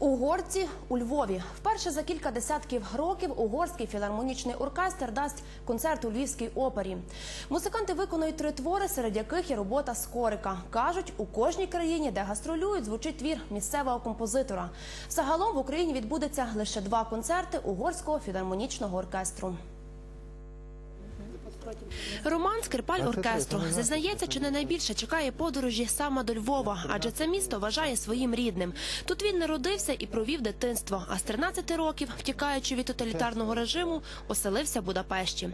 Угорці у Львові вперше за кілька десятків років угорський філармонічний оркестр дасть концерт у Львівській опері. Музиканти виконують три твори, серед яких є робота Скорика. кажуть, у кожній країні, де гастролюють, звучить твір місцевого композитора. Загалом в Україні відбудеться лише два концерти угорського філармонічного оркестру. Роман Скрипаль оркестру зізнається, чи не найбільше чекає подорожі саме до Львова, адже це місто вважає своїм рідним. Тут він народився і провів дитинство. А з 13 років, втікаючи від тоталітарного режиму, оселився в Будапешті.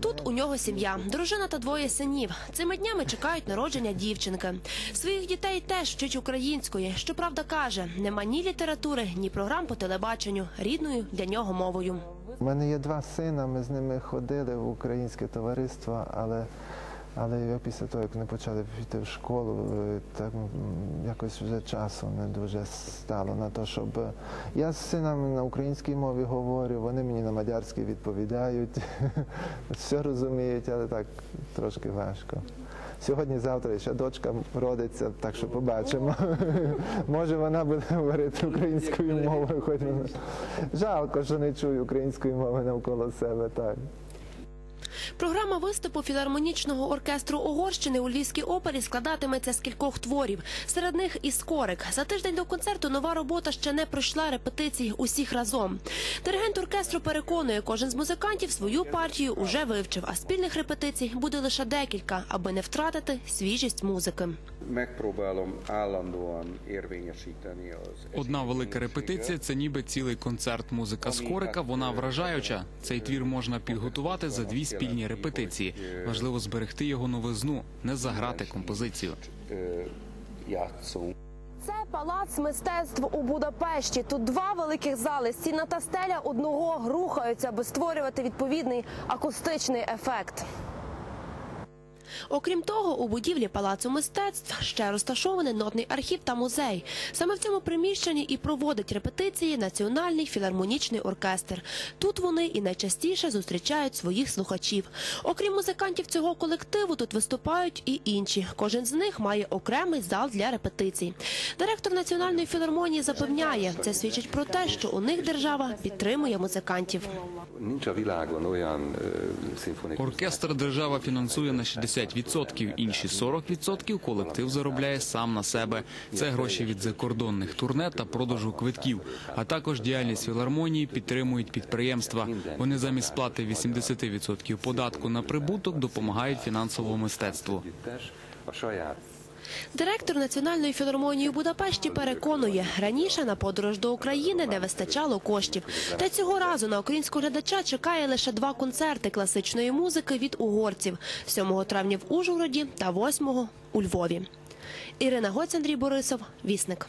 Тут у нього сім'я, дружина та двоє синів. Цими днями чекають народження дівчинки. Своїх дітей теж вчить української. Щоправда, каже, нема ні літератури, ні програм по телебаченню рідною для нього мовою. У мене є два сина, ми з ними ходили в українське товариство, але, але я після того, як вони почали піти в школу, е, так якось вже часу не дуже стало на те, щоб е, я з синами на українській мові говорю, вони мені на мадярській відповідають, все розуміють, але так трошки важко. Сьогодні, завтра ще дочка родиться, так що побачимо. Може вона буде говорити українською мовою, хоч жалко, що не чую української мови навколо себе. Так. Програма виступу філармонічного оркестру Угорщини у Львівській опері складатиметься з кількох творів. Серед них і скорик. За тиждень до концерту нова робота ще не пройшла репетицій усіх разом. Диригент оркестру переконує, кожен з музикантів свою партію уже вивчив, а спільних репетицій буде лише декілька, аби не втратити свіжість музики. Одна велика репетиція це ніби цілий концерт. Музика Скорика. Вона вражаюча. Цей твір можна підготувати за дві спільні репетиції. Важливо зберегти його новизну, не заграти композицію. Це палац мистецтв у Будапешті. Тут два великих зали. Стіна та стеля одного рухаються, аби створювати відповідний акустичний ефект. Окрім того, у будівлі палацу мистецтв ще розташований нотний архів та музей. Саме в цьому приміщенні і проводить репетиції Національний філармонічний оркестр. Тут вони і найчастіше зустрічають своїх слухачів. Окрім музикантів цього колективу, тут виступають і інші. Кожен з них має окремий зал для репетицій. Директор національної філармонії запевняє, це свідчить про те, що у них держава підтримує музикантів. Ö, szimfonikus Оркестр держава фінансує на 60%, інші 40% колектив заробляє сам на себе. Це гроші від закордонних турне та продажу квитків. А також діяльність філармонії підтримують підприємства. Вони замість сплати 80% податку на прибуток допомагають фінансовому мистецтву. Директор національної філармонії у Будапешті переконує, раніше на подорож до України не вистачало коштів. Та цього разу на українського глядача чекає лише два концерти класичної музики від угорців 7 травня в Ужгороді та 8 у Львові. Ірина Гоць, Андрій Борисов, Вісник.